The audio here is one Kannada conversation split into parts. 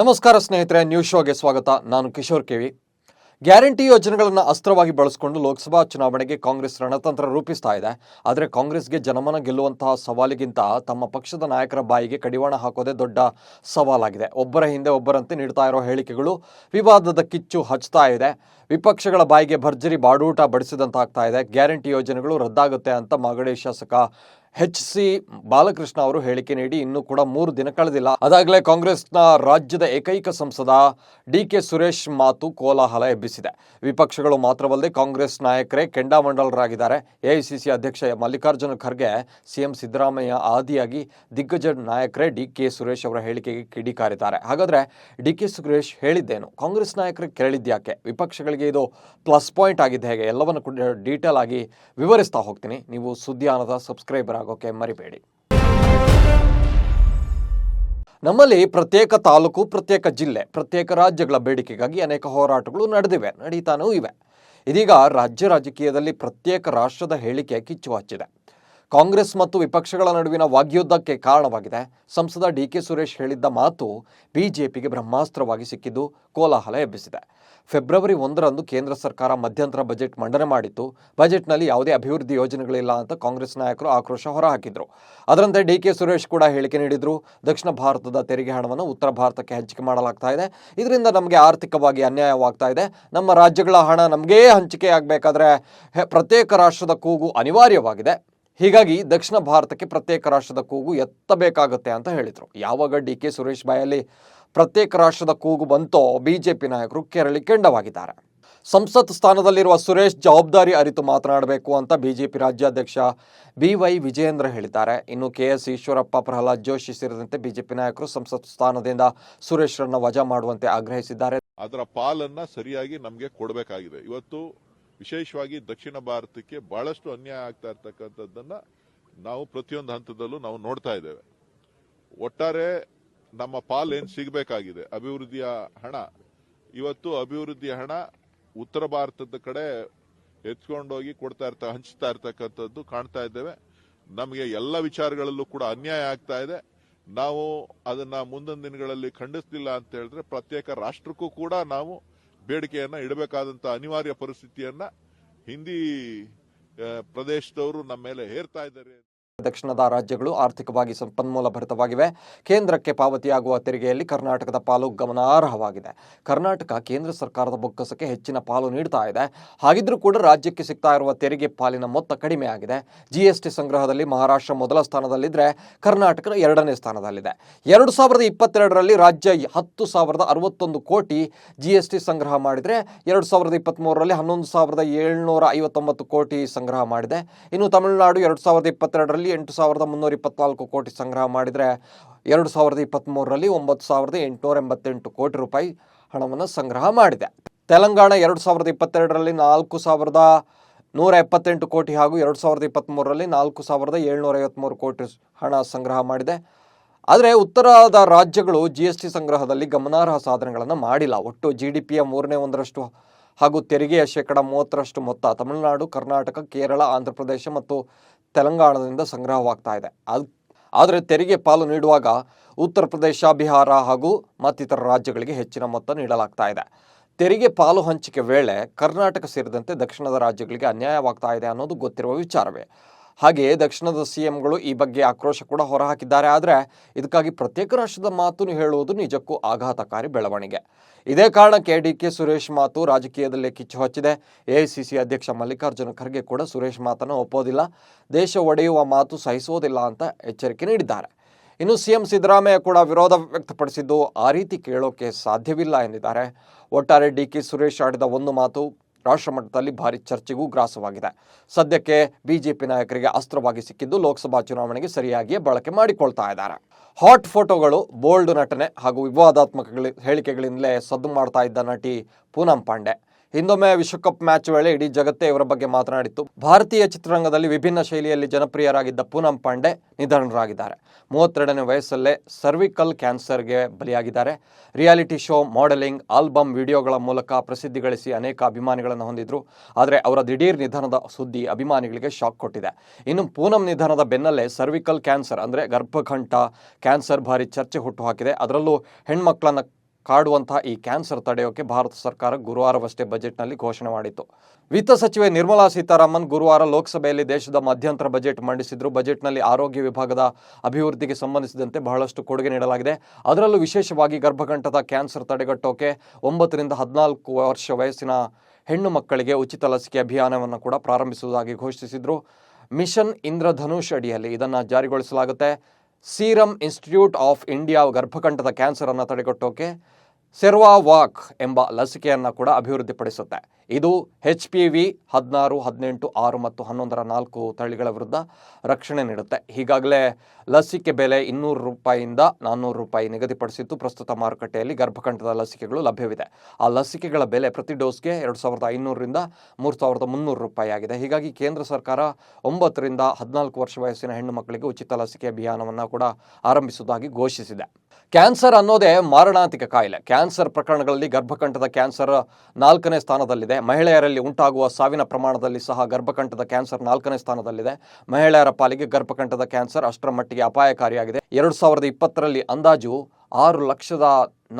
ನಮಸ್ಕಾರ ಸ್ನೇಹಿತರೆ ನ್ಯೂಸ್ ಶೋಗೆ ಸ್ವಾಗತ. ನಾನು ಕಿಶೋರ್ ಕೆವಿ ಗ್ಯಾರಂಟಿ ಯೋಜನೆಗಳನ್ನು ಅಸ್ತ್ರವಾಗಿ ಬಳಸಿಕೊಂಡು ಲೋಕಸಭಾ ಚುನಾವಣೆಗೆ ಕಾಂಗ್ರೆಸ್ ರಣತಂತ್ರ ರೂಪಿಸ್ತಾ ಇದೆ. ಆದರೆ ಕಾಂಗ್ರೆಸ್ಗೆ ಜನಮನ ಗೆಲ್ಲುವಂತಹ ಸವಾಲಿಗಿಂತ ತಮ್ಮ ಪಕ್ಷದ ನಾಯಕರ ಬಾಯಿಗೆ ಕಡಿವಾಣ ಹಾಕೋದೇ ದೊಡ್ಡ ಸವಾಲಾಗಿದೆ. ಒಬ್ಬರ ಹಿಂದೆ ಒಬ್ಬರಂತೆ ನೀಡ್ತಾ ಇರೋ ಹೇಳಿಕೆಗಳು ವಿವಾದದ ಕಿಚ್ಚು ಹಚ್ತಾ ಇದೆ. ವಿಪಕ್ಷಗಳ ಬಾಯಿಗೆ ಭರ್ಜರಿ ಬಾಡೂಟ ಬಡಿಸಿದಂತಾಗ್ತಾ ಇದೆ. ಗ್ಯಾರಂಟಿ ಯೋಜನೆಗಳು ರದ್ದಾಗುತ್ತೆ ಅಂತ ಮಾಗಡಿ ಶಾಸಕ ಎಚ್ ಸಿ ಬಾಲಕೃಷ್ಣ ಅವರು ಹೇಳಿಕೆ ನೀಡಿ ಇನ್ನೂ ಕೂಡ ಮೂರು ದಿನ ಕಳೆದಿಲ್ಲ. ಅದಾಗಲೇ ಕಾಂಗ್ರೆಸ್ನ ರಾಜ್ಯದ ಏಕೈಕ ಸಂಸದ ಡಿ ಕೆ ಸುರೇಶ್ ಮಾತು ಕೋಲಾಹಲ ಎಬ್ಬಿಸಿದೆ. ವಿಪಕ್ಷಗಳು ಮಾತ್ರವಲ್ಲದೆ ಕಾಂಗ್ರೆಸ್ ನಾಯಕರೇ ಕೆಂಡಾಮಂಡಲರಾಗಿದ್ದಾರೆ. ಎಐಸಿಸಿ ಅಧ್ಯಕ್ಷ ಮಲ್ಲಿಕಾರ್ಜುನ ಖರ್ಗೆ, ಸಿಎಂ ಸಿದ್ದರಾಮಯ್ಯ ಆದಿಯಾಗಿ ದಿಗ್ಗಜ ನಾಯಕರೇ ಡಿ ಕೆ ಸುರೇಶ್ ಅವರ ಹೇಳಿಕೆಗೆ ಕಿಡಿಕಾರಿದ್ದಾರೆ. ಹಾಗಾದರೆ ಡಿ ಕೆ ಸುರೇಶ್ ಹೇಳಿದ್ದೇನು? ಕಾಂಗ್ರೆಸ್ ನಾಯಕರಿಗೆ ಕೇಳಿದ್ಯಾಕೆ ವಿಪಕ್ಷಗಳಿಗೆ ಇದು ಪ್ಲಸ್ ಪಾಯಿಂಟ್ ಆಗಿದೆ ಹೇಗೆ? ಎಲ್ಲವನ್ನು ಕೂಡ ಡೀಟೇಲ್ ಆಗಿ ವಿವರಿಸ್ತಾ ಹೋಗ್ತೀನಿ. ನೀವು ಸುದ್ದಿಯಾನದ ಸಬ್ಸ್ಕ್ರೈಬರ್ ಆಗೋಕೆ ಮರಿಬೇಡಿ. ನಮ್ಮಲ್ಲಿ ಪ್ರತ್ಯೇಕ ತಾಲೂಕು, ಪ್ರತ್ಯೇಕ ಜಿಲ್ಲೆ, ಪ್ರತ್ಯೇಕ ರಾಜ್ಯಗಳ ಬೇಡಿಕೆಗಾಗಿ ಅನೇಕ ಹೋರಾಟಗಳು ನಡೆದಿವೆ, ನಡೀತಾನೂ ಇವೆ. ಇದೀಗ ರಾಜ್ಯ ರಾಜಕೀಯದಲ್ಲಿ ಪ್ರತ್ಯೇಕ ರಾಷ್ಟ್ರದ ಹೇಳಿಕೆ ಕಿಚ್ಚು ಹಚ್ಚಿದೆ ಕಾಂಗ್ರೆಸ್ ಮತ್ತು ವಿಪಕ್ಷಗಳ ನಡುವಿನ ವಾಗ್ಯುದ್ಧಕ್ಕೆ ಕಾರಣವಾಗಿದೆ. ಸಂಸದ ಡಿ ಕೆ ಸುರೇಶ್ ಹೇಳಿದ್ದ ಮಾತು ಬಿಜೆಪಿಗೆ ಬ್ರಹ್ಮಾಸ್ತ್ರವಾಗಿ ಸಿಕ್ಕಿದ್ದು ಕೋಲಾಹಲ ಎಬ್ಬಿಸಿದೆ. ಫೆಬ್ರವರಿ ಒಂದರಂದು ಕೇಂದ್ರ ಸರ್ಕಾರ ಮಧ್ಯಂತರ ಬಜೆಟ್ ಮಂಡನೆ ಮಾಡಿತ್ತು. ಬಜೆಟ್ನಲ್ಲಿ ಯಾವುದೇ ಅಭಿವೃದ್ಧಿ ಯೋಜನೆಗಳಿಲ್ಲ ಅಂತ ಕಾಂಗ್ರೆಸ್ ನಾಯಕರು ಆಕ್ರೋಶ ಹೊರಹಾಕಿದ್ರು. ಅದರಂತೆ ಡಿ ಕೆ ಸುರೇಶ್ ಕೂಡ ಹೇಳಿಕೆ ನೀಡಿದ್ರು, ದಕ್ಷಿಣ ಭಾರತದ ತೆರಿಗೆ ಹಣವನ್ನು ಉತ್ತರ ಭಾರತಕ್ಕೆ ಹಂಚಿಕೆ ಮಾಡಲಾಗ್ತಾ ಇದೆ. ಇದರಿಂದ ನಮಗೆ ಆರ್ಥಿಕವಾಗಿ ಅನ್ಯಾಯವಾಗ್ತಾ ಇದೆ. ನಮ್ಮ ರಾಜ್ಯಗಳ ಹಣ ನಮಗೇ ಹಂಚಿಕೆ ಆಗಬೇಕಾದ್ರೆ ಪ್ರತ್ಯೇಕ ರಾಷ್ಟ್ರದ ಕೂಗು ಅನಿವಾರ್ಯವಾಗಿದೆ. ಹೀಗಾಗಿ ದಕ್ಷಿಣ ಭಾರತಕ್ಕೆ ಪ್ರತ್ಯೇಕ ರಾಷ್ಟ್ರದ ಕೂಗು ಎತ್ತಬೇಕಾಗುತ್ತೆ ಅಂತ ಹೇಳಿದರು. ಯಾವಾಗ ಡಿ ಕೆ ಸುರೇಶ್ ಬಾಯಲ್ಲಿ ಪ್ರತ್ಯೇಕ ರಾಷ್ಟ್ರದ ಕೂಗು ಬಂತೋ ಬಿಜೆಪಿ ನಾಯಕರು ಕೆರಳಿ ಕೆಂಡವಾಗಿದ್ದಾರೆ. ಸಂಸತ್ ಸ್ಥಾನದಲ್ಲಿರುವ ಸುರೇಶ್ ಜವಾಬ್ದಾರಿ ಅರಿತು ಮಾತನಾಡಬೇಕು ಅಂತ ಬಿಜೆಪಿ ರಾಜ್ಯಾಧ್ಯಕ್ಷ ಬಿ ವೈ ವಿಜಯೇಂದ್ರ ಹೇಳಿದ್ದಾರೆ. ಇನ್ನು ಕೆ ಎಸ್ ಈಶ್ವರಪ್ಪ, ಪ್ರಹ್ಲಾದ್ ಜೋಶಿ ಸೇರಿದಂತೆ ಬಿಜೆಪಿ ನಾಯಕರು ಸಂಸತ್ ಸ್ಥಾನದಿಂದ ಸುರೇಶ್ರನ್ನ ವಜಾ ಮಾಡುವಂತೆ ಆಗ್ರಹಿಸಿದ್ದಾರೆ. ಅದರ ಪಾಲನ್ನ ಸರಿಯಾಗಿ ನಮಗೆ ಕೊಡಬೇಕಾಗಿದೆ. ಇವತ್ತು ವಿಶೇಷವಾಗಿ ದಕ್ಷಿಣ ಭಾರತಕ್ಕೆ ಬಹಳಷ್ಟು ಅನ್ಯಾಯ ಆಗ್ತಾ ಇರ್ತಕ್ಕಂಥದ್ದನ್ನ ನಾವು ಪ್ರತಿಯೊಂದು ಹಂತದಲ್ಲೂ ನಾವು ನೋಡ್ತಾ ಇದ್ದೇವೆ. ಒಟ್ಟಾರೆ ನಮ್ಮ ಪಾಲ್ ಏನು ಸಿಗಬೇಕಾಗಿದೆ? ಅಭಿವೃದ್ಧಿಯ ಹಣ. ಇವತ್ತು ಅಭಿವೃದ್ಧಿಯ ಹಣ ಉತ್ತರ ಭಾರತದ ಕಡೆ ಎತ್ಕೊಂಡೋಗಿ ಕೊಡ್ತಾ ಇರ್ತ, ಹಂಚ್ತಾ ಇರ್ತಕ್ಕಂಥದ್ದು ಕಾಣ್ತಾ ಇದ್ದೇವೆ. ನಮಗೆ ಎಲ್ಲ ವಿಚಾರಗಳಲ್ಲೂ ಕೂಡ ಅನ್ಯಾಯ ಆಗ್ತಾ ಇದೆ. ನಾವು ಅದನ್ನ ಮುಂದಿನ ದಿನಗಳಲ್ಲಿ ಖಂಡಿಸ್ತಿಲ್ಲ ಅಂತ ಹೇಳಿದ್ರೆ ಪ್ರತ್ಯೇಕ ರಾಷ್ಟ್ರಕ್ಕೂ ಕೂಡ ನಾವು ಬೇಡಿಕೆಯನ್ನ ಇಡಬೇಕಾದಂತ ಅನಿವಾರ್ಯ ಪರಿಸ್ಥಿತಿಯನ್ನ ಹಿಂದಿ ಪ್ರದೇಶದವರು ನಮ್ಮ ಮೇಲೆ ಹೇರ್ತಾ ಇದ್ದಾರೆ. ದಕ್ಷಿಣದ ರಾಜ್ಯಗಳು ಆರ್ಥಿಕವಾಗಿ ಸಂಪನ್ಮೂಲ ಭರಿತವಾಗಿವೆ. ಕೇಂದ್ರಕ್ಕೆ ಪಾವತಿಯಾಗುವ ತೆರಿಗೆಯಲ್ಲಿ ಕರ್ನಾಟಕದ ಪಾಲು ಗಮನಾರ್ಹವಾಗಿದೆ. ಕರ್ನಾಟಕ ಕೇಂದ್ರ ಸರ್ಕಾರದ ಬೊಕ್ಕಸಕ್ಕೆ ಹೆಚ್ಚಿನ ಪಾಲು ನೀಡ್ತಾ ಇದೆ. ಹಾಗಿದ್ರೂ ಕೂಡ ರಾಜ್ಯಕ್ಕೆ ಸಿಗ್ತಾ ಇರುವ ತೆರಿಗೆ ಪಾಲಿನ ಮೊತ್ತ ಕಡಿಮೆ ಆಗಿದೆ ಜಿಎಸ್ಟಿ ಸಂಗ್ರಹದಲ್ಲಿ ಮಹಾರಾಷ್ಟ್ರ ಮೊದಲ ಸ್ಥಾನದಲ್ಲಿದ್ದರೆ ಕರ್ನಾಟಕ ಎರಡನೇ ಸ್ಥಾನದಲ್ಲಿದೆ. ಎರಡು ಸಾವಿರದ ಇಪ್ಪತ್ತೆರಡರಲ್ಲಿ ರಾಜ್ಯ ಹತ್ತು ಸಾವಿರದ ಅರವತ್ತೊಂದು ಕೋಟಿ ಜಿಎಸ್ಟಿ ಸಂಗ್ರಹ ಮಾಡಿದರೆ ಎರಡು ಸಾವಿರದ ಇಪ್ಪತ್ತ್ಮೂರರಲ್ಲಿ ಹನ್ನೊಂದು ಸಾವಿರದ ಏಳ್ನೂರ ಐವತ್ತೊಂಬತ್ತು ಕೋಟಿ ಸಂಗ್ರಹ ಮಾಡಿದೆ. ಇನ್ನು ತಮಿಳುನಾಡು ಎರಡು ಸಾವಿರದ ಇಪ್ಪತ್ತೆರಡರಲ್ಲಿ ಎಂಟು ಸಾವಿರದ ಮುನ್ನೂರ ಇಪ್ಪತ್ನಾಲ್ಕು ಕೋಟಿ ಸಂಗ್ರಹ ಮಾಡಿದರೆ ಎರಡು ಸಾವಿರದ ಇಪ್ಪತ್ತ್ಮೂರರಲ್ಲಿ ಒಂಬತ್ತು ಸಾವಿರದ ಎಂಟುನೂರ ಎಂಬತ್ತೆಂಟು ಕೋಟಿ ರೂಪಾಯಿ ಹಣವನ್ನು ಸಂಗ್ರಹ ಮಾಡಿದೆ. ತೆಲಂಗಾಣ ಎರಡು ಸಾವಿರದ ಇಪ್ಪತ್ತೆರಡರಲ್ಲಿ ನಾಲ್ಕು ಸಾವಿರದ ನೂರ ಎಪ್ಪತ್ತೆಂಟು ಕೋಟಿ ಹಾಗೂ ಎರಡು ಸಾವಿರದ ಇಪ್ಪತ್ತ್ಮೂರರಲ್ಲಿ ನಾಲ್ಕು ಸಾವಿರದ ಏಳ್ನೂರ ಐವತ್ತ್ಮೂರು ಕೋಟಿ ಹಣ ಸಂಗ್ರಹ ಮಾಡಿದೆ. ಆದರೆ ಉತ್ತರದ ರಾಜ್ಯಗಳು ಜಿ ಎಸ್ ಟಿ ಸಂಗ್ರಹದಲ್ಲಿ ಗಮನಾರ್ಹ ಸಾಧನೆಗಳನ್ನು ಮಾಡಿಲ್ಲ. ಒಟ್ಟು ಜಿ ಡಿ ಪಿಯ ಮೂರನೇ ಒಂದರಷ್ಟು ಹಾಗೂ ತೆರಿಗೆಯ ಶೇಕಡ ಮೂವತ್ತರಷ್ಟು ಮೊತ್ತ ತಮಿಳುನಾಡು, ಕರ್ನಾಟಕ, ಕೇರಳ, ಆಂಧ್ರಪ್ರದೇಶ ಮತ್ತು ತೆಲಂಗಾಣದಿಂದ ಸಂಗ್ರಹವಾಗ್ತಾ ಇದೆ. ಅದು, ಆದರೆ ತೆರಿಗೆ ಪಾಲು ನೀಡುವಾಗ ಉತ್ತರ ಪ್ರದೇಶ, ಬಿಹಾರ ಹಾಗೂ ಮತ್ತಿತರ ರಾಜ್ಯಗಳಿಗೆ ಹೆಚ್ಚಿನ ಮೊತ್ತ ನೀಡಲಾಗ್ತಾ ಇದೆ. ತೆರಿಗೆ ಪಾಲು ಹಂಚಿಕೆ ವೇಳೆ ಕರ್ನಾಟಕ ಸೇರಿದಂತೆ ದಕ್ಷಿಣದ ರಾಜ್ಯಗಳಿಗೆ ಅನ್ಯಾಯವಾಗ್ತಾ ಇದೆ ಅನ್ನೋದು ಗೊತ್ತಿರುವ ವಿಚಾರವೇ. ಹಾಗೆಯೇ ದಕ್ಷಿಣದ ಸಿಎಂಗಳು ಈ ಬಗ್ಗೆ ಆಕ್ರೋಶ ಕೂಡ ಹೊರಹಾಕಿದ್ದಾರೆ. ಆದರೆ ಇದಕ್ಕಾಗಿ ಪ್ರತ್ಯೇಕ ರಾಷ್ಟ್ರದ ಮಾತು ಹೇಳುವುದು ನಿಜಕ್ಕೂ ಆಘಾತಕಾರಿ ಬೆಳವಣಿಗೆ. ಇದೇ ಕಾರಣಕ್ಕೆ ಡಿ ಕೆ ಸುರೇಶ್ ಮಾತು ರಾಜಕೀಯದಲ್ಲೇ ಕಿಚ್ಚು ಹಚ್ಚಿದೆ. ಎಐಸಿಸಿ ಅಧ್ಯಕ್ಷ ಮಲ್ಲಿಕಾರ್ಜುನ ಖರ್ಗೆ ಕೂಡ ಸುರೇಶ್ ಮಾತನ್ನು ಒಪ್ಪೋದಿಲ್ಲ. ದೇಶ ಒಡೆಯುವ ಮಾತು ಸಹಿಸೋದಿಲ್ಲ ಅಂತ ಎಚ್ಚರಿಕೆ ನೀಡಿದ್ದಾರೆ. ಇನ್ನು ಸಿಎಂ ಸಿದ್ದರಾಮಯ್ಯ ಕೂಡ ವಿರೋಧ ವ್ಯಕ್ತಪಡಿಸಿದ್ದು ಆ ರೀತಿ ಕೇಳೋಕೆ ಸಾಧ್ಯವಿಲ್ಲ ಎಂದಿದ್ದಾರೆ. ಒಟ್ಟಾರೆ ಡಿ ಕೆ ಸುರೇಶ್ ಆಡಿದ ಒಂದು ಮಾತು ರಾಷ್ಟ್ರ ಮಟ್ಟದಲ್ಲಿ ಭಾರಿ ಚರ್ಚೆಗೂ ಗ್ರಾಸವಾಗಿದೆ. ಸದ್ಯಕ್ಕೆ ಬಿಜೆಪಿ ನಾಯಕರಿಗೆ ಅಸ್ತ್ರವಾಗಿ ಸಿಕ್ಕಿದ್ದು ಲೋಕಸಭಾ ಚುನಾವಣೆಗೆ ಸರಿಯಾಗಿಯೇ ಬಳಕೆ ಮಾಡಿಕೊಳ್ತಾ ಇದ್ದಾರೆ. ಹಾಟ್ ಫೋಟೋಗಳು, ಬೋಲ್ಡ್ ನಟನೆ ಹಾಗೂ ವಿವಾದಾತ್ಮಕ ಹೇಳಿಕೆಗಳಿಂದಲೇ ಸದ್ದು ಮಾಡ್ತಾ ಇದ್ದ ನಟಿ ಪೂನಂ ಪಾಂಡೆ. ಹಿಂದೊಮ್ಮೆ ವಿಶ್ವಕಪ್ ಮ್ಯಾಚ್ ವೇಳೆ ಇಡೀ ಜಗತ್ತೇ ಇವರ ಬಗ್ಗೆ ಮಾತನಾಡಿತ್ತು. ಭಾರತೀಯ ಚಿತ್ರರಂಗದಲ್ಲಿ ವಿಭಿನ್ನ ಶೈಲಿಯಲ್ಲಿ ಜನಪ್ರಿಯರಾಗಿದ್ದ ಪೂನಂ ಪಾಂಡೆ ನಿಧನರಾಗಿದ್ದಾರೆ. ಮೂವತ್ತೆರಡನೇ ವಯಸ್ಸಲ್ಲೇ ಸರ್ವಿಕಲ್ ಕ್ಯಾನ್ಸರ್ಗೆ ಬಲಿಯಾಗಿದ್ದಾರೆ. ರಿಯಾಲಿಟಿ ಶೋ, ಮಾಡೆಲಿಂಗ್ ಆಲ್ಬಮ್ ವಿಡಿಯೋಗಳ ಮೂಲಕ ಪ್ರಸಿದ್ಧಿ ಗಳಿಸಿ ಅನೇಕ ಅಭಿಮಾನಿಗಳನ್ನು ಹೊಂದಿದ್ರು. ಆದರೆ ಅವರ ದಿಢೀರ್ ನಿಧನದ ಸುದ್ದಿ ಅಭಿಮಾನಿಗಳಿಗೆ ಶಾಕ್ ಕೊಟ್ಟಿದೆ. ಇನ್ನು ಪೂನಂ ನಿಧನದ ಬೆನ್ನಲ್ಲೇ ಸರ್ವಿಕಲ್ ಕ್ಯಾನ್ಸರ್ ಅಂದರೆ ಗರ್ಭಕಂಠ ಕ್ಯಾನ್ಸರ್ ಭಾರಿ ಚರ್ಚೆ ಹುಟ್ಟುಹಾಕಿದೆ ಅದರಲ್ಲೂ ಹೆಣ್ಮಕ್ಳನ್ನ ಕಾಡುವಂತಹ ಈ ಕ್ಯಾನ್ಸರ್ ತಡೆಯೋಕೆ ಭಾರತ ಸರ್ಕಾರ ಗುರುವಾರವಷ್ಟೇ ಬಜೆಟ್ನಲ್ಲಿ ಘೋಷಣೆ ಮಾಡಿತ್ತು. ವಿತ್ತ ಸಚಿವೆ ನಿರ್ಮಲಾ ಸೀತಾರಾಮನ್ ಗುರುವಾರ ಲೋಕಸಭೆಯಲ್ಲಿ ದೇಶದ ಮಧ್ಯಂತರ ಬಜೆಟ್ ಮಂಡಿಸಿದ್ರು. ಬಜೆಟ್ನಲ್ಲಿ ಆರೋಗ್ಯ ವಿಭಾಗದ ಅಭಿವೃದ್ಧಿಗೆ ಸಂಬಂಧಿಸಿದಂತೆ ಬಹಳಷ್ಟು ಕೊಡುಗೆ ನೀಡಲಾಗಿದೆ. ಅದರಲ್ಲೂ ವಿಶೇಷವಾಗಿ ಗರ್ಭಕಂಠದ ಕ್ಯಾನ್ಸರ್ ತಡೆಗಟ್ಟೋಕೆ ಒಂಬತ್ತರಿಂದ ಹದಿನಾಲ್ಕು ವರ್ಷ ವಯಸ್ಸಿನ ಹೆಣ್ಣು ಮಕ್ಕಳಿಗೆ ಉಚಿತ ಲಸಿಕೆ ಅಭಿಯಾನವನ್ನು ಕೂಡ ಪ್ರಾರಂಭಿಸುವುದಾಗಿ ಘೋಷಿಸಿದ್ರು. ಮಿಷನ್ ಇಂದ್ರಧನುಷ್ ಅಡಿಯಲ್ಲಿ ಇದನ್ನು ಜಾರಿಗೊಳಿಸಲಾಗುತ್ತೆ. ಸೀರಮ್ ಇನ್ಸ್ಟಿಟ್ಯೂಟ್ ಆಫ್ ಇಂಡಿಯಾ ಗರ್ಭಕಂಠದ ಕ್ಯಾನ್ಸರ್ ಅನ್ನು ತಡೆಗಟ್ಟೋಕೆ ಸೆರ್ವಾವಾಕ್ ಎಂಬ ಲಸಿಕೆಯನ್ನು ಕೂಡ ಅಭಿವೃದ್ಧಿಪಡಿಸುತ್ತೆ. ಇದು ಎಚ್ ಪಿ ವಿ ಹದಿನಾರು, ಹದಿನೆಂಟು, ಆರು ಮತ್ತು ಹನ್ನೊಂದರ ನಾಲ್ಕು ತಳಿಗಳ ವಿರುದ್ಧ ರಕ್ಷಣೆ ನೀಡುತ್ತೆ. ಈಗಾಗಲೇ ಲಸಿಕೆ ಬೆಲೆ ಇನ್ನೂರು ರೂಪಾಯಿಯಿಂದ ನಾನ್ನೂರು ರೂಪಾಯಿ ನಿಗದಿಪಡಿಸಿದ್ದು ಪ್ರಸ್ತುತ ಮಾರುಕಟ್ಟೆಯಲ್ಲಿ ಗರ್ಭಕಂಠದ ಲಸಿಕೆಗಳು ಲಭ್ಯವಿದೆ. ಆ ಲಸಿಕೆಗಳ ಬೆಲೆ ಪ್ರತಿ ಡೋಸ್ಗೆ ಎರಡು ಸಾವಿರದ ಐನೂರರಿಂದ ಮೂರು ಸಾವಿರದ ಮುನ್ನೂರು ರೂಪಾಯಿ ಆಗಿದೆ. ಹೀಗಾಗಿ ಕೇಂದ್ರ ಸರ್ಕಾರ ಒಂಬತ್ತರಿಂದ ಹದಿನಾಲ್ಕು ವರ್ಷ ವಯಸ್ಸಿನ ಹೆಣ್ಣು ಮಕ್ಕಳಿಗೆ ಉಚಿತ ಲಸಿಕೆ ಅಭಿಯಾನವನ್ನು ಕೂಡ ಆರಂಭಿಸುವುದಾಗಿ ಘೋಷಿಸಿದೆ. ಕ್ಯಾನ್ಸರ್ ಅನ್ನೋದೇ ಮಾರಣಾಂತಿಕ ಕಾಯಿಲೆ. ಕ್ಯಾನ್ಸರ್ ಪ್ರಕರಣಗಳಲ್ಲಿ ಗರ್ಭಕಂಠದ ಕ್ಯಾನ್ಸರ್ ನಾಲ್ಕನೇ ಸ್ಥಾನದಲ್ಲಿದೆ. ಮಹಿಳೆಯರಲ್ಲಿ ಉಂಟಾಗುವ ಸಾವಿನ ಪ್ರಮಾಣದಲ್ಲಿ ಸಹ ಗರ್ಭಕಂಠದ ಕ್ಯಾನ್ಸರ್ ನಾಲ್ಕನೇ ಸ್ಥಾನದಲ್ಲಿದೆ. ಮಹಿಳೆಯರ ಪಾಲಿಗೆ ಗರ್ಭಕಂಠದ ಕ್ಯಾನ್ಸರ್ ಅಷ್ಟರ ಮಟ್ಟಿಗೆ ಅಪಾಯಕಾರಿಯಾಗಿದೆ. ಎರಡು ಸಾವಿರದ ಇಪ್ಪತ್ತರಲ್ಲಿ ಅಂದಾಜು ಆರು ಲಕ್ಷದ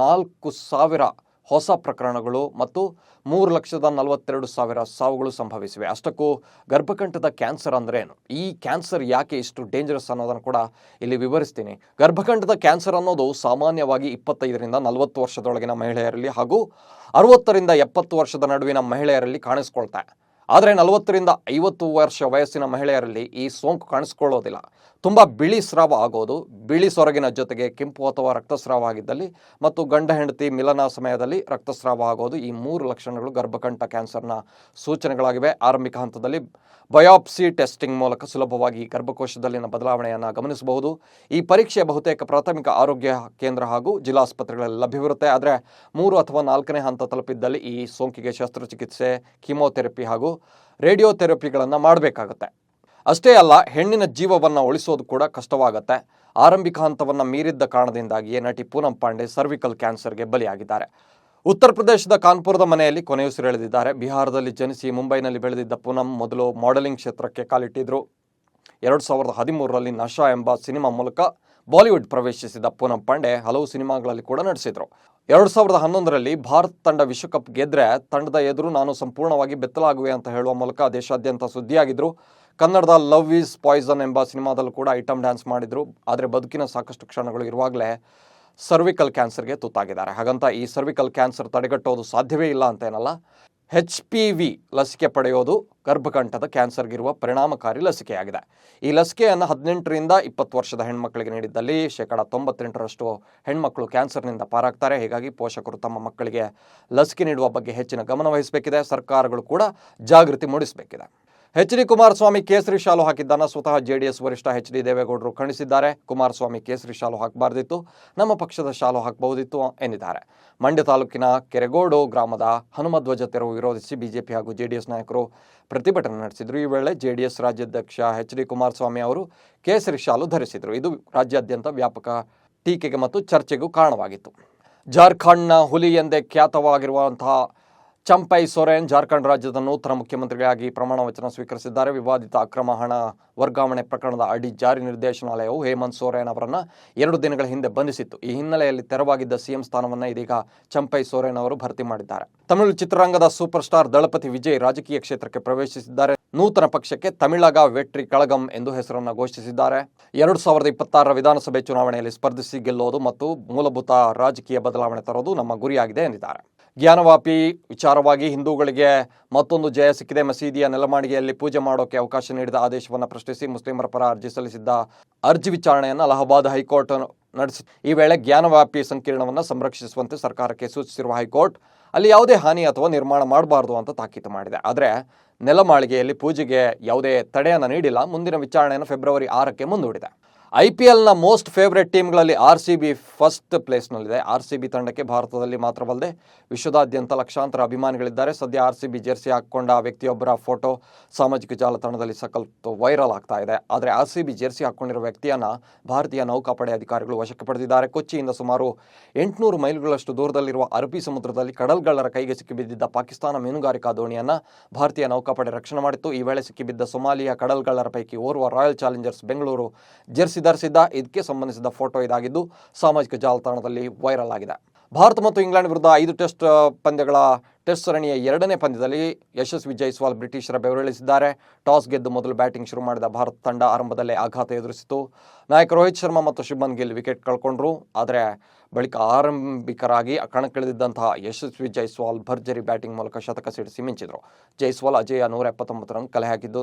ನಾಲ್ಕು ಸಾವಿರ ಹೊಸ ಪ್ರಕರಣಗಳು ಮತ್ತು ಮೂರು ಲಕ್ಷದ ನಲವತ್ತೆರಡು ಸಾವಿರ ಸಾವುಗಳು ಸಂಭವಿಸಿವೆ. ಅಷ್ಟಕ್ಕೂ ಗರ್ಭಕಂಠದ ಕ್ಯಾನ್ಸರ್ ಅಂದ್ರೇನು ಈ ಕ್ಯಾನ್ಸರ್ ಯಾಕೆ ಇಷ್ಟು ಡೇಂಜರಸ್ ಅನ್ನೋದನ್ನು ಕೂಡ ಇಲ್ಲಿ ವಿವರಿಸ್ತೀನಿ. ಗರ್ಭಕಂಠದ ಕ್ಯಾನ್ಸರ್ ಅನ್ನೋದು ಸಾಮಾನ್ಯವಾಗಿ ಇಪ್ಪತ್ತೈದರಿಂದ ನಲವತ್ತು ವರ್ಷದೊಳಗಿನ ಮಹಿಳೆಯರಲ್ಲಿ ಹಾಗೂ ಅರವತ್ತರಿಂದ ಎಪ್ಪತ್ತು ವರ್ಷದ ನಡುವಿನ ಮಹಿಳೆಯರಲ್ಲಿ ಕಾಣಿಸ್ಕೊಳ್ತಾ. ಆದರೆ ನಲವತ್ತರಿಂದ ಐವತ್ತು ವರ್ಷ ವಯಸ್ಸಿನ ಮಹಿಳೆಯರಲ್ಲಿ ಈ ಸೋಂಕು ಕಾಣಿಸ್ಕೊಳ್ಳೋದಿಲ್ಲ. ತುಂಬ ಬಿಳಿ ಸ್ರಾವ ಆಗೋದು, ಬಿಳಿ ಸೊರಗಿನ ಜೊತೆಗೆ ಕೆಂಪು ಅಥವಾ ರಕ್ತಸ್ರಾವ ಆಗಿದ್ದಲ್ಲಿ ಮತ್ತು ಗಂಡ ಹೆಂಡತಿ ಮಿಲನ ಸಮಯದಲ್ಲಿ ರಕ್ತಸ್ರಾವ ಆಗೋದು ಈ ಮೂರು ಲಕ್ಷಣಗಳು ಗರ್ಭಕಂಠ ಕ್ಯಾನ್ಸರ್ನ ಸೂಚನೆಗಳಾಗಿವೆ. ಆರಂಭಿಕ ಹಂತದಲ್ಲಿ ಬಯಾಪ್ಸಿ ಟೆಸ್ಟಿಂಗ್ ಮೂಲಕ ಸುಲಭವಾಗಿ ಗರ್ಭಕೋಶದಲ್ಲಿನ ಬದಲಾವಣೆಯನ್ನು ಗಮನಿಸಬಹುದು. ಈ ಪರೀಕ್ಷೆ ಬಹುತೇಕ ಪ್ರಾಥಮಿಕ ಆರೋಗ್ಯ ಕೇಂದ್ರ ಹಾಗೂ ಜಿಲ್ಲಾಸ್ಪತ್ರೆಗಳಲ್ಲಿ ಲಭ್ಯವಿರುತ್ತೆ. ಆದರೆ ಮೂರು ಅಥವಾ ನಾಲ್ಕನೇ ಹಂತ ತಲುಪಿದ್ದಲ್ಲಿ ಈ ಸೋಂಕಿಗೆ ಶಸ್ತ್ರಚಿಕಿತ್ಸೆ, ಕೀಮೋಥೆರಪಿ ಹಾಗೂ ರೇಡಿಯೋಥೆರಪಿಗಳನ್ನು ಮಾಡಬೇಕಾಗತ್ತೆ. ಅಷ್ಟೇ ಅಲ್ಲ, ಹೆಣ್ಣಿನ ಜೀವವನ್ನು ಉಳಿಸೋದು ಕೂಡ ಕಷ್ಟವಾಗುತ್ತೆ. ಆರಂಭಿಕ ಹಂತವನ್ನು ಮೀರಿದ್ದ ಕಾರಣದಿಂದಾಗಿಯೇ ನಟಿ ಪೂನಂ ಪಾಂಡೆ ಸರ್ವಿಕಲ್ ಕ್ಯಾನ್ಸರ್ಗೆ ಬಲಿಯಾಗಿದ್ದಾರೆ. ಉತ್ತರ ಪ್ರದೇಶದ ಕಾನ್ಪುರದ ಮನೆಯಲ್ಲಿ ಕೊನೆಯುಸಿರೆಳೆದಿದ್ದಾರೆ ಬಿಹಾರದಲ್ಲಿ ಜನಿಸಿ ಮುಂಬೈನಲ್ಲಿ ಬೆಳೆದಿದ್ದ ಪೂನಂ ಮೊದಲು ಮಾಡೆಲಿಂಗ್ ಕ್ಷೇತ್ರಕ್ಕೆ ಕಾಲಿಟ್ಟಿದ್ರು. ಎರಡು ಸಾವಿರದ ಹದಿಮೂರರಲ್ಲಿ ನಶಾ ಎಂಬ ಸಿನಿಮಾ ಮೂಲಕ ಬಾಲಿವುಡ್ ಪ್ರವೇಶಿಸಿದ ಪೂನಂ ಪಾಂಡೆ ಹಲವು ಸಿನಿಮಾಗಳಲ್ಲಿ ಕೂಡ ನಟಿಸಿದ್ರು. ಎರಡು ಸಾವಿರದ ಹನ್ನೊಂದರಲ್ಲಿ ಭಾರತ ತಂಡ ವಿಶ್ವಕಪ್ ಗೆದ್ರೆ ತಂಡದ ಎದುರು ನಾನು ಸಂಪೂರ್ಣವಾಗಿ ಬೆತ್ತಲಾಗುವೆ ಅಂತ ಹೇಳುವ ಮೂಲಕ ದೇಶಾದ್ಯಂತ ಸುದ್ದಿಯಾಗಿದ್ರು. ಕನ್ನಡದ ಲವ್ ಈಸ್ ಪಾಯ್ಸನ್ ಎಂಬ ಸಿನಿಮಾದಲ್ಲೂ ಕೂಡ ಐಟಮ್ ಡ್ಯಾನ್ಸ್ ಮಾಡಿದ್ರು. ಆದರೆ ಬದುಕಿನ ಸಾಕಷ್ಟು ಕ್ಷಣಗಳು ಇರುವಾಗಲೇ ಸರ್ವಿಕಲ್ ಕ್ಯಾನ್ಸರ್ಗೆ ತುತ್ತಾಗಿದ್ದಾರೆ. ಹಾಗಂತ ಈ ಸರ್ವಿಕಲ್ ಕ್ಯಾನ್ಸರ್ ತಡೆಗಟ್ಟೋದು ಸಾಧ್ಯವೇ ಇಲ್ಲ ಅಂತ ಏನಲ್ಲ. ಹೆಚ್ ಪಿ ವಿ ಲಸಿಕೆ ಪಡೆಯೋದು ಗರ್ಭಕಂಠದ ಕ್ಯಾನ್ಸರ್ಗಿರುವ ಪರಿಣಾಮಕಾರಿ ಲಸಿಕೆಯಾಗಿದೆ. ಈ ಲಸಿಕೆಯನ್ನು ಹದಿನೆಂಟರಿಂದ ಇಪ್ಪತ್ತು ವರ್ಷದ ಹೆಣ್ಮಕ್ಳಿಗೆ ನೀಡಿದ್ದಲ್ಲಿ ಶೇಕಡ ತೊಂಬತ್ತೆಂಟರಷ್ಟು ಹೆಣ್ಮಕ್ಳು ಕ್ಯಾನ್ಸರ್ನಿಂದ ಪಾರಾಗ್ತಾರೆ. ಹೀಗಾಗಿ ಪೋಷಕರು ತಮ್ಮ ಮಕ್ಕಳಿಗೆ ಲಸಿಕೆ ನೀಡುವ ಬಗ್ಗೆ ಹೆಚ್ಚಿನ ಗಮನ ವಹಿಸಬೇಕಿದೆ. ಸರ್ಕಾರಗಳು ಕೂಡ ಜಾಗೃತಿ ಮೂಡಿಸಬೇಕಿದೆ. ಎಚ್ ಡಿ ಕುಮಾರಸ್ವಾಮಿ ಕೇಸರಿ ಶಾಲು ಹಾಕಿದ್ದನ್ನು ಸ್ವತಃ ಜೆಡಿಎಸ್ ವರಿಷ್ಠ ಎಚ್ ಡಿ ದೇವೇಗೌಡರು ಖಂಡಿಸಿದ್ದಾರೆ. ಕುಮಾರಸ್ವಾಮಿ ಕೇಸರಿ ಶಾಲು ಹಾಕಬಾರ್ದಿತ್ತು. ನಮ್ಮ ಪಕ್ಷದ ಶಾಲು ಹಾಕಬಹುದಿತ್ತು ಎಂದಿದ್ದಾರೆ. ಮಂಡ್ಯ ತಾಲೂಕಿನ ಕೆರೆಗೋಡು ಗ್ರಾಮದ ಹನುಮಧ್ವಜ ತೆರವು ವಿರೋಧಿಸಿ ಬಿಜೆಪಿ ಹಾಗೂ ಜೆಡಿಎಸ್ ನಾಯಕರು ಪ್ರತಿಭಟನೆ ನಡೆಸಿದರು. ಈ ವೇಳೆ ಜೆಡಿಎಸ್ ರಾಜ್ಯಾಧ್ಯಕ್ಷ ಎಚ್ ಡಿ ಕುಮಾರಸ್ವಾಮಿ ಅವರು ಕೇಸರಿ ಶಾಲು ಧರಿಸಿದರು. ಇದು ರಾಜ್ಯಾದ್ಯಂತ ವ್ಯಾಪಕ ಟೀಕೆಗೆ ಮತ್ತು ಚರ್ಚೆಗೂ ಕಾರಣವಾಗಿತ್ತು. ಜಾರ್ಖಂಡ್ನ ಹುಲಿ ಎಂದೇ ಖ್ಯಾತವಾಗಿರುವಂತಹ ಚಂಪೈ ಸೊರೆನ್ ಜಾರ್ಖಂಡ್ ರಾಜ್ಯದ ನೂತನ ಮುಖ್ಯಮಂತ್ರಿಗಳಾಗಿ ಪ್ರಮಾಣ ವಚನ ಸ್ವೀಕರಿಸಿದ್ದಾರೆ. ವಿವಾದಿತ ಅಕ್ರಮ ಹಣ ವರ್ಗಾವಣೆ ಪ್ರಕರಣದ ಅಡಿ ಜಾರಿ ನಿರ್ದೇಶನಾಲಯವು ಹೇಮಂತ್ ಸೊರೇನ್ ಅವರನ್ನು ಎರಡು ದಿನಗಳ ಹಿಂದೆ ಬಂಧಿಸಿತ್ತು. ಈ ಹಿನ್ನೆಲೆಯಲ್ಲಿ ತೆರವಾಗಿದ್ದ ಸಿಎಂ ಸ್ಥಾನವನ್ನು ಇದೀಗ ಚಂಪೈ ಸೊರೇನ್ ಅವರು ಭರ್ತಿ ಮಾಡಿದ್ದಾರೆ. ತಮಿಳು ಚಿತ್ರರಂಗದ ಸೂಪರ್ ಸ್ಟಾರ್ ದಳಪತಿ ವಿಜಯ್ ರಾಜಕೀಯ ಕ್ಷೇತ್ರಕ್ಕೆ ಪ್ರವೇಶಿಸಿದ್ದಾರೆ. ನೂತನ ಪಕ್ಷಕ್ಕೆ ತಮಿಳಗ ವೆಟ್ರಿ ಕಳಗಂ ಎಂದು ಹೆಸರನ್ನು ಘೋಷಿಸಿದ್ದಾರೆ. ಎರಡು ಸಾವಿರದ ಇಪ್ಪತ್ತಾರರ ವಿಧಾನಸಭೆ ಚುನಾವಣೆಯಲ್ಲಿ ಸ್ಪರ್ಧಿಸಿ ಗೆಲ್ಲೋದು ಮತ್ತು ಮೂಲಭೂತ ರಾಜಕೀಯ ಬದಲಾವಣೆ ತರೋದು ನಮ್ಮ ಗುರಿಯಾಗಿದೆ ಎಂದಿದ್ದಾರೆ. ಜ್ಞಾನವಾಪಿ ವಿಚಾರವಾಗಿ ಹಿಂದೂಗಳಿಗೆ ಮತ್ತೊಂದು ಜಯ ಸಿಕ್ಕಿದೆ. ಮಸೀದಿಯ ನೆಲಮಾಳಿಗೆಯಲ್ಲಿ ಪೂಜೆ ಮಾಡೋಕೆ ಅವಕಾಶ ನೀಡಿದ ಆದೇಶವನ್ನು ಪ್ರಶ್ನಿಸಿ ಮುಸ್ಲಿಮರ ಪರ ಅರ್ಜಿ ಸಲ್ಲಿಸಿದ್ದ ಅರ್ಜಿ ವಿಚಾರಣೆಯನ್ನು ಅಲಹಾಬಾದ್ ಹೈಕೋರ್ಟ್ ನಡೆಸಿ ಈ ವೇಳೆ ಜ್ಞಾನವ್ಯಾಪಿ ಸಂಕೀರ್ಣವನ್ನು ಸಂರಕ್ಷಿಸುವಂತೆ ಸರ್ಕಾರಕ್ಕೆ ಸೂಚಿಸಿರುವ ಹೈಕೋರ್ಟ್ ಅಲ್ಲಿ ಯಾವುದೇ ಹಾನಿ ಅಥವಾ ನಿರ್ಮಾಣ ಮಾಡಬಾರ್ದು ಅಂತ ತಾಕೀತು ಮಾಡಿದೆ. ಆದರೆ ನೆಲಮಾಳಿಗೆಯಲ್ಲಿ ಪೂಜೆಗೆ ಯಾವುದೇ ತಡೆಯನ್ನು ನೀಡಿಲ್ಲ. ಮುಂದಿನ ವಿಚಾರಣೆಯನ್ನು ಫೆಬ್ರವರಿ ಆರಕ್ಕೆ ಮುಂದೂಡಿದೆ. ಐ ಪಿ ಎಲ್ನ ಮೋಸ್ಟ್ ಫೇವರೆಟ್ ಟೀಮ್ಗಳಲ್ಲಿ ಆರ್ ಸಿ ಬಿ ಫಸ್ಟ್ ಪ್ಲೇಸ್ನಲ್ಲಿದೆ. ಆರ್ ಸಿ ಬಿ ತಂಡಕ್ಕೆ ಭಾರತದಲ್ಲಿ ಮಾತ್ರವಲ್ಲದೆ ವಿಶ್ವದಾದ್ಯಂತ ಲಕ್ಷಾಂತರ ಅಭಿಮಾನಿಗಳಿದ್ದಾರೆ. ಸದ್ಯ ಆರ್ ಸಿ ಬಿ ಜೆರ್ಸಿ ಹಾಕ್ಕೊಂಡ ವ್ಯಕ್ತಿಯೊಬ್ಬರ ಫೋಟೋ ಸಾಮಾಜಿಕ ಜಾಲತಾಣದಲ್ಲಿ ಸಕಲ್ ವೈರಲ್ ಆಗ್ತಾ ಇದೆ. ಆದರೆ ಆರ್ ಸಿ ಬಿ ಜೆರ್ಸಿ ಹಾಕ್ಕೊಂಡಿರೋ ವ್ಯಕ್ತಿಯನ್ನು ಭಾರತೀಯ ನೌಕಾಪಡೆ ಅಧಿಕಾರಿಗಳು ವಶಕ್ಕೆ ಪಡೆದಿದ್ದಾರೆ. ಕೊಚ್ಚಿಯಿಂದ ಸುಮಾರು ಎಂಟುನೂರು ಮೈಲುಗಳಷ್ಟು ದೂರದಲ್ಲಿರುವ ಅರಬ್ಬಿ ಸಮುದ್ರದಲ್ಲಿ ಕಡಲ್ಗಳ್ಳರ ಕೈಗೆ ಸಿಕ್ಕಿಬಿದ್ದಿದ್ದ ಪಾಕಿಸ್ತಾನ ಮೀನುಗಾರಿಕಾ ದೋಣಿಯನ್ನು ಭಾರತೀಯ ನೌಕಾಪಡೆ ರಕ್ಷಣೆ ಮಾಡಿತ್ತು. ಈ ವೇಳೆ ಸಿಕ್ಕಿಬಿದ್ದ ಸೊಮಾಲಿಯಾ ಕಡಲ್ಗಳ್ಳರ ಪೈಕಿ ಓರ್ವ ರಾಯಲ್ ಚಾಲೆಂಜರ್ಸ್ ಬೆಂಗಳೂರು ಜೆರ್ಸಿ ಧರಿಸಿದ್ದ ಇದಕ್ಕೆ ಸಂಬಂಧಿಸಿದ ಫೋಟೋ ಇದಾಗಿದ್ದು ಸಾಮಾಜಿಕ ಜಾಲತಾಣದಲ್ಲಿ ವೈರಲ್ ಆಗಿದೆ. ಭಾರತ ಮತ್ತು ಇಂಗ್ಲೆಂಡ್ ವಿರುದ್ಧ ಐದು ಟೆಸ್ಟ್ ಪಂದ್ಯಗಳ ಟೆಸ್ಟ್ ಸರಣಿಯ ಎರಡನೇ ಪಂದ್ಯದಲ್ಲಿ ಯಶಸ್ವಿ ಜೈಸ್ವಾಲ್ ಬ್ರಿಟಿಷರ ಬೆವರಿಳಿಸಿದ್ದಾರೆ ಟಾಸ್ ಗೆದ್ದು ಮೊದಲು ಬ್ಯಾಟಿಂಗ್ ಶುರು ಮಾಡಿದ ಭಾರತ ತಂಡ ಆರಂಭದಲ್ಲೇ ಆಘಾತ ಎದುರಿಸಿತು. ನಾಯಕ ರೋಹಿತ್ ಶರ್ಮಾ ಮತ್ತು ಶುಭನ್ ಗಿಲ್ ವಿಕೆಟ್ ಕಳ್ಕೊಂಡ್ರು. ಆದರೆ ಬಳಿಕ ಆರಂಭಿಕರಾಗಿ ಕಣಕ್ಕಿಳಿದಿದ್ದಂತಹ ಯಶಸ್ವಿ ಜೈಸ್ವಾಲ್ ಭರ್ಜರಿ ಬ್ಯಾಟಿಂಗ್ ಮೂಲಕ ಶತಕ ಸಿಡಿಸಿ ಮಿಂಚಿದರು. ಜೈಸ್ವಾಲ್ ಅಜಯ ನೂರ ಎಪ್ಪತ್ತೊಂಬತ್ತು ರನ್ ಕಲೆ ಹಾಕಿದ್ದು.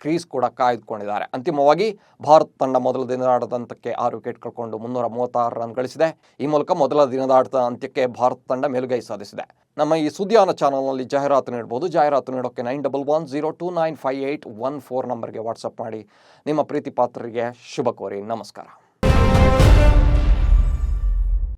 ಕ್ರೀಸ್ ಕೂಡ ಕಾಯ್ದುಕೊಂಡಿದ್ದಾರೆ. ಅಂತಿಮವಾಗಿ ಭಾರತ ತಂಡ ಮೊದಲ ದಿನದ ಹಂತಕ್ಕೆ ಆರು ವಿಕೆಟ್ ಕಳ್ಕೊಂಡು ಮುನ್ನೂರ ಮೂವತ್ತಾರು ರನ್ ಗಳಿಸಿದೆ. ಈ ಮೂಲಕ ಮೊದಲ ದಿನದಾಟದ ಅಂತ್ಯಕ್ಕೆ ಭಾರತ ತಂಡ ಮೇಲುಗೈ ಸಾಧಿಸಿದೆ. ನಮ್ಮ ಈ ಸುದ್ದಿಯಾನ ಚಾನಲ್ನಲ್ಲಿ ಜಾಹೀರಾತು ನೀಡಬಹುದು ಜಾಹೀರಾತು ನೀಡೋಕ್ಕೆ nine double one zero two nine five eight one four ನಂಬರ್ಗೆ ವಾಟ್ಸಪ್ ಮಾಡಿ. ನಿಮ್ಮ ಪ್ರೀತಿ ಪಾತ್ರರಿಗೆ ಶುಭ ಕೋರಿ. ನಮಸ್ಕಾರ.